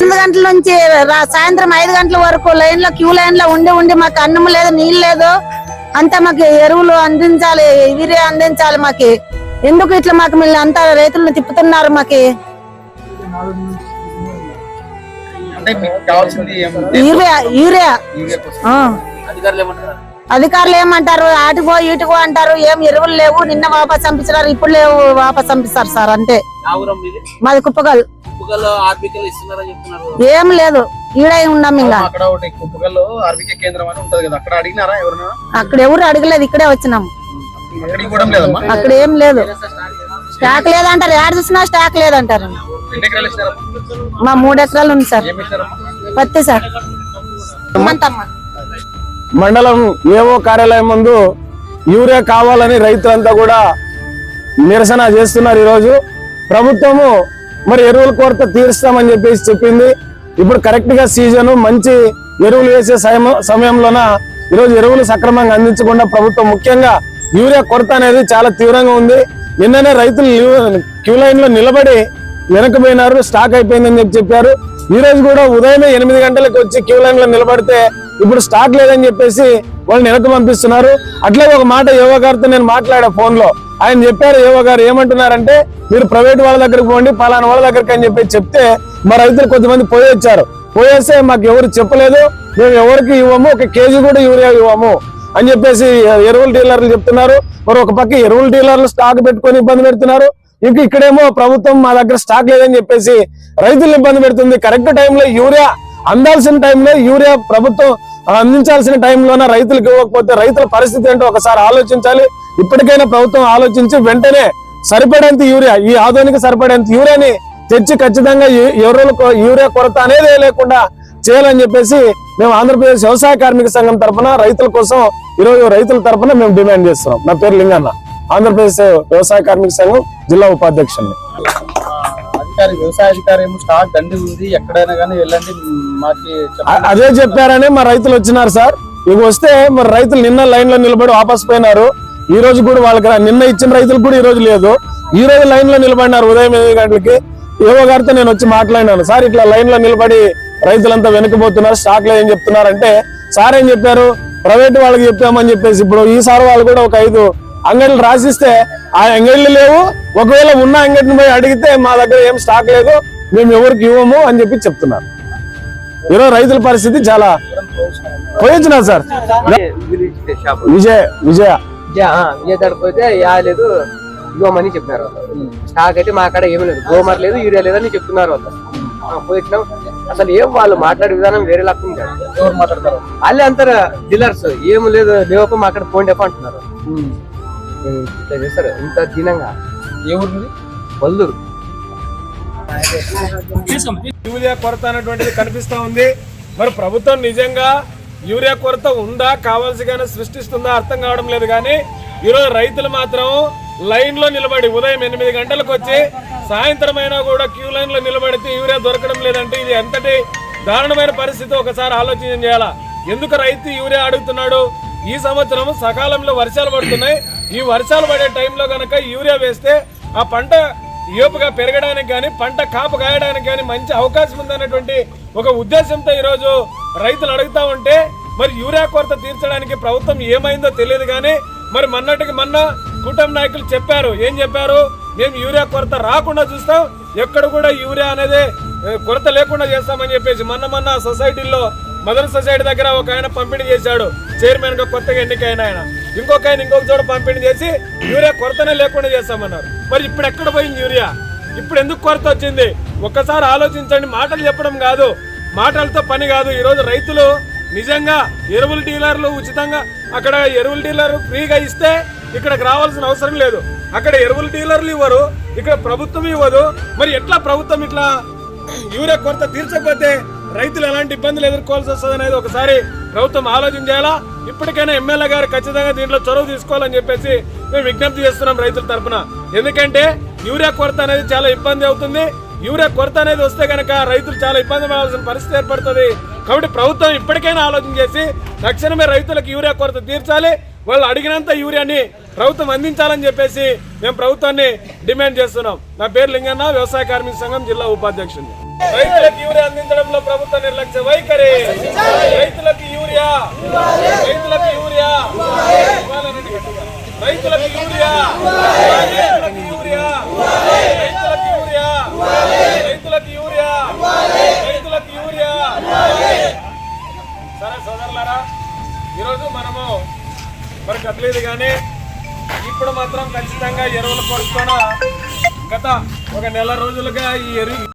ఎనిమిది గంటల నుంచి సాయంత్రం ఐదు గంటల వరకు లైన్లో క్యూ లైన్లో ఉండి ఉండి మాకు అన్నం లేదు నీళ్ళు లేదు. అంతా మాకు ఎరువులు అందించాలి యూరియా అందించాలి మాకు. ఎందుకు ఇట్లా మాకు మీరు అంతా రైతులను తిప్పుతున్నారు మాకు? Urea urea. అధికారులు ఏమంటారు? ఆటికో ఈటికో అంటారు. ఏం ఎరువులు లేవు. నిన్న వాపస్ పంపించారు ఇప్పుడు లేవు. వాపస్ పంపిస్తారు సార్. అంతే. మీది? కుప్పగల్. ఏం లేదు. ఈడే ఉన్నాం ఇంకా అక్కడ ఎవరు అడగలేదు. ఇక్కడే వచ్చినాం. అక్కడ ఏం లేదు. స్టాక్ లేదంటారు. యాడ్ చూసినా స్టాక్ లేదంటారు. మా మూడు ఎకరాలు ఉంది సార్. పత్తి సార్. మండలం ఏవో కార్యాలయం ముందు యూరియా కావాలని రైతులంతా కూడా నిరసన చేస్తున్నారు ఈరోజు. ప్రభుత్వము మరి ఎరువుల కొరత తీరుస్తామని చెప్పేసి చెప్పింది. ఇప్పుడు కరెక్ట్గా సీజన్ మంచి ఎరువులు వేసే సమయం- సమయంలోన ఈరోజు ఎరువులు సక్రమంగా అందించకుండా ప్రభుత్వం ముఖ్యంగా యూరియా కొరత అనేది చాలా తీవ్రంగా ఉంది. నిన్ననే రైతులు క్యూ లైన్లో నిలబడి వెనకపోయినారు స్టాక్ అయిపోయిందని చెప్పి చెప్పారు. ఈ రోజు కూడా ఉదయమే ఎనిమిది గంటలకు వచ్చి క్యూ లైన్లో నిలబడితే ఇప్పుడు స్టాక్ లేదని చెప్పేసి వాళ్ళు వెనక పంపిస్తున్నారు. అట్లే ఒక మాట యోగా గారితో నేను మాట్లాడా ఫోన్లో ఆయన చెప్పారు యోగా గారు ఏమంటున్నారంటే మీరు ప్రైవేట్ వాళ్ళ దగ్గరికి పోండి పలానా వాళ్ళ దగ్గరికి అని చెప్పి చెప్తే మా రైతులు కొంతమంది పోయి వచ్చారు పోయేస్తే మాకు ఎవరు చెప్పలేదు. మేము ఎవరికి ఇవ్వము ఒక కేజీ కూడా యూరియా ఇవ్వము. అని చెప్పేసి ఎరువుల డీలర్లు చెప్తున్నారు. మరి ఒక పక్క ఎరువుల డీలర్లు స్టాక్ పెట్టుకొని ఇబ్బంది పెడుతున్నారు. ఇంకా ఇక్కడేమో ప్రభుత్వం మా దగ్గర స్టాక్ లేదని చెప్పేసి రైతులు ఇబ్బంది పెడుతుంది. కరెక్ట్ టైంలో యూరియా అందాల్సిన టైంలో యూరియా ప్రభుత్వం అందించాల్సిన టైంలోన రైతులకు ఇవ్వకపోతే రైతుల పరిస్థితి ఏంటో ఒకసారి ఆలోచించాలి. ఇప్పటికైనా ప్రభుత్వం ఆలోచించి వెంటనే సరిపడేంత యూరియా ఈ ఆధునిక సరిపడేంత యూరియాని తెచ్చి ఖచ్చితంగా ఎరువులు యూరియా కొరత అనేది లేకుండా చేయాలని చెప్పేసి మేము ఆంధ్రప్రదేశ్ వ్యవసాయ కార్మిక సంఘం తరఫున రైతుల కోసం ఈరోజు రైతుల తరఫున మేము డిమాండ్ చేస్తున్నాం. నా పేరు లింగన్న. ఆంధ్రప్రదేశ్ వ్యవసాయ కార్మిక సంఘం జిల్లా ఉపాధ్యక్షుడిని అధికారి వ్యవసాయ అధికారి ఏమో స్టాక్ దండి ఉంది. ఎక్కడైనా కానీ వెళ్ళండి. మాకి అ- అదే చెప్పారని మా రైతులు వచ్చినారు సార్. ఇక వస్తే మరి రైతులు నిన్న లైన్లో నిలబడి వాపస్ పోయినారు. ఈ రోజు కూడా వాళ్ళకి నిన్న ఇచ్చిన రైతులు కూడా ఈ రోజు లేదు. ఈ రోజు లైన్లో నిలబడినారు ఉదయం ఎనిమిది గంటలకి. ఏవో గారితో నేను వచ్చి మాట్లాడినాను. సార్ ఇట్లా లైన్లో నిలబడి రైతులంతా వెనకపోతున్నారు స్టాక్ లేదని చెప్తున్నారు అంటే సార్ ఏం చెప్పారు? ప్రైవేట్ వాళ్ళకి చెప్పామని చెప్పేసి ఇప్పుడు ఈ సార్ వాళ్ళు కూడా ఒక ఐదు అంగడిలు రాసిస్తే ఆ అంగడిలు లేవు. ఒకవేళ ఉన్న అంగడిని పోయి అడిగితే మా దగ్గర ఏం స్టాక్ లేదు. మేము ఎవరికి ఇవ్వము అని చెప్పి చెప్తున్నారు. ఈరోజు రైతుల పరిస్థితి చాలా పోయించినా సార్? విజయ విజయ విజయదాడు పోతే యా లేదు ఇవ్వమని చెప్పినారు స్టాక్ అయితే మా కాడ ఏమీ లేదు. గోమర్ లేదు యూరియా లేదని చెప్తున్నారు వాళ్ళు. ఆ, పోయిచ్చినాం. అసలు ఏం వాళ్ళు మాట్లాడే విధానం వేరే ఉంది ఎవరు మాట్లాడతారు? వాళ్ళే అంటారు డీలర్స్ ఏం లేదు లేవక మా అక్కడ ఫోన్ చెప్ప అంటున్నారు. ఇట్లా చేస్తారు ఇంత దీనంగా? ఏ ఊరు యూరియా కొరత అనేటువంటిది కనిపిస్తా ఉంది. మరి ప్రభుత్వం నిజంగా యూరియా కొరత ఉందా కావాల్సిగానే సృష్టిస్తుందా అర్థం కావడం లేదు కానీ ఈరోజు రైతులు మాత్రం లైన్లో నిలబడి ఉదయం ఎనిమిది గంటలకు వచ్చి సాయంత్రం అయినా కూడా క్యూ లైన్లో నిలబడితే యూరియా దొరకడం లేదంటే ఇది ఎంతటి దారుణమైన పరిస్థితి? ఒకసారి ఆలోచన చేయాలా? ఎందుకు రైతు యూరియా అడుగుతున్నాడు? ఈ సంవత్సరం సకాలంలో వర్షాలు పడుతున్నాయి. ఈ వర్షాలు పడే టైంలో కనుక యూరియా వేస్తే ఆ పంట ఏపుగా పెరగడానికి కానీ పంట కాపు కాయడానికి కానీ మంచి అవకాశం ఉందనేటువంటి ఒక ఉద్దేశంతో ఈరోజు రైతులు అడుగుతా ఉంటే మరి యూరియా కొరత తీర్చడానికి ప్రభుత్వం ఏమైందో తెలియదు కానీ మరి మొన్నటికి మొన్న కూటమి నాయకులు చెప్పారు. ఏం చెప్పారు? మేము యూరియా కొరత రాకుండా చూస్తాం. ఎక్కడ కూడా యూరియా అనేది కొరత లేకుండా చేస్తామని చెప్పేసి మొన్న మొన్న సొసైటీల్లో మదర్ సొసైటీ దగ్గర ఒక ఆయన పంపిణీ చేశాడు. చైర్మన్గా కొత్తగా ఎన్నికైన ఆయన. ఇంకొక ఆయన ఇంకొక చోట పంపిణీ చేసి యూరియా కొరతనే లేకుండా చేస్తామన్నారు. మరి ఇప్పుడు ఎక్కడ పోయింది యూరియా? ఇప్పుడు ఎందుకు కొరత వచ్చింది? ఒక్కసారి ఆలోచించండి. మాటలు చెప్పడం కాదు. మాటలతో పని కాదు. ఈరోజు రైతులు నిజంగా ఎరువుల డీలర్లు ఉచితంగా అక్కడ ఎరువుల డీలర్ ఫ్రీగా ఇస్తే ఇక్కడికి రావాల్సిన అవసరం లేదు. అక్కడ ఎరువుల డీలర్లు ఇవ్వరు ఇక్కడ ప్రభుత్వం ఇవ్వదు. మరి ఎట్లా ప్రభుత్వం ఇట్లా యూరియా కొరత తీర్చకపోతే రైతులు ఎలాంటి ఇబ్బందులు ఎదుర్కోవాల్సి వస్తుంది అనేది ఒకసారి ప్రభుత్వం ఆలోచన చేయాలా? ఇప్పటికైనా ఎమ్మెల్యే గారు ఖచ్చితంగా దీంట్లో చొరవ తీసుకోవాలని చెప్పేసి మేము విజ్ఞప్తి చేస్తున్నాం రైతుల తరపున. ఎందుకంటే యూరియా కొరత అనేది చాలా ఇబ్బంది అవుతుంది. యూరియా కొరత అనేది వస్తే కనుక రైతులు చాలా ఇబ్బంది పడాల్సిన పరిస్థితి ఏర్పడుతుంది. కాబట్టి ప్రభుత్వం ఇప్పటికైనా ఆలోచన చేసి తక్షణమే రైతులకు యూరియా కొరత తీర్చాలి. వాళ్ళు అడిగినంత యూరియాని ప్రభుత్వం అందించాలని చెప్పేసి మేము ప్రభుత్వాన్ని డిమాండ్ చేస్తున్నాం. నా పేరు లింగన్న వ్యవసాయ కార్మిక సంఘం జిల్లా ఉపాధ్యక్షుడు రైతులకు యూరియా అందించడంలో ప్రభుత్వ నిర్లక్ష్య వైఖరి. రైతులకు యూరియా. రైతులకు యూరియా. రైతులకు యూరియా. రైతులకు యూరియా. రైతులకు యూరియా. రైతులకు యూరియా. రైతులకు యూరియా. సరే సోదరులారా ఈరోజు మనము మరి కానీ ఇప్పుడు మాత్రం ఖచ్చితంగా ఎరువుల కొరత గత ఒక నెల రోజులుగా ఈ ఎరువు